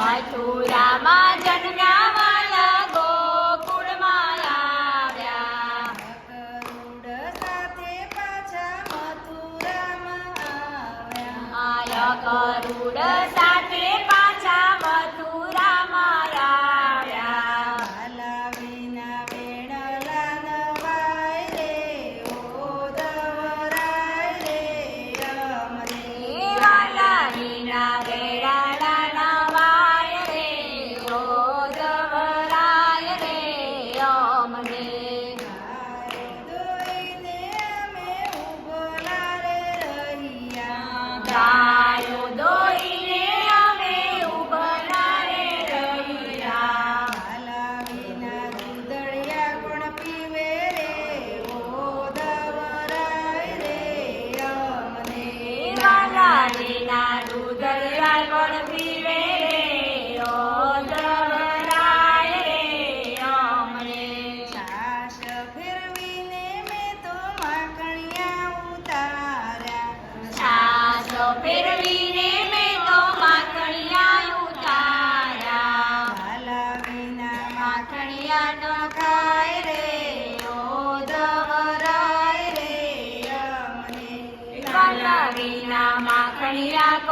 મથુરામાં જન્મ્યા વાલા ગોકુળમાં આવ્યા. ગરુડ સાથે પાછા મથુરામાં આવ્યા ગરુડ સાથે 啥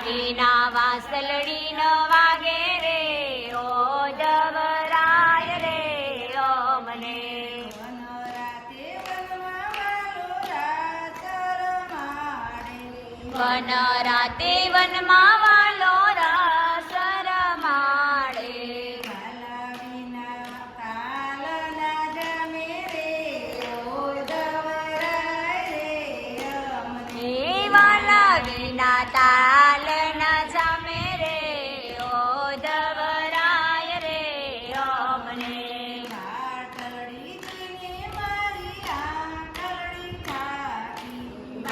વિના વાસલડી ન વાગે રે. ઓ જવરાય રે ઓ મને. વન રાતે વનમાં વાલો રસ રમાડે વિના તા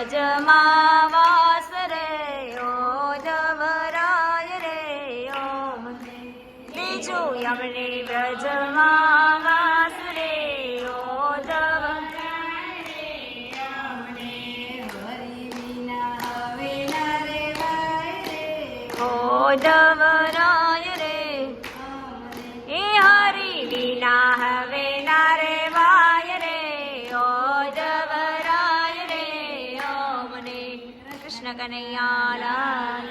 વ્રજમાં રે ઓ દવરાય ઓમ બીજું અમને વ્રજમાં રે ઓ દવ ઓ कृष्ण कन्हैया लाल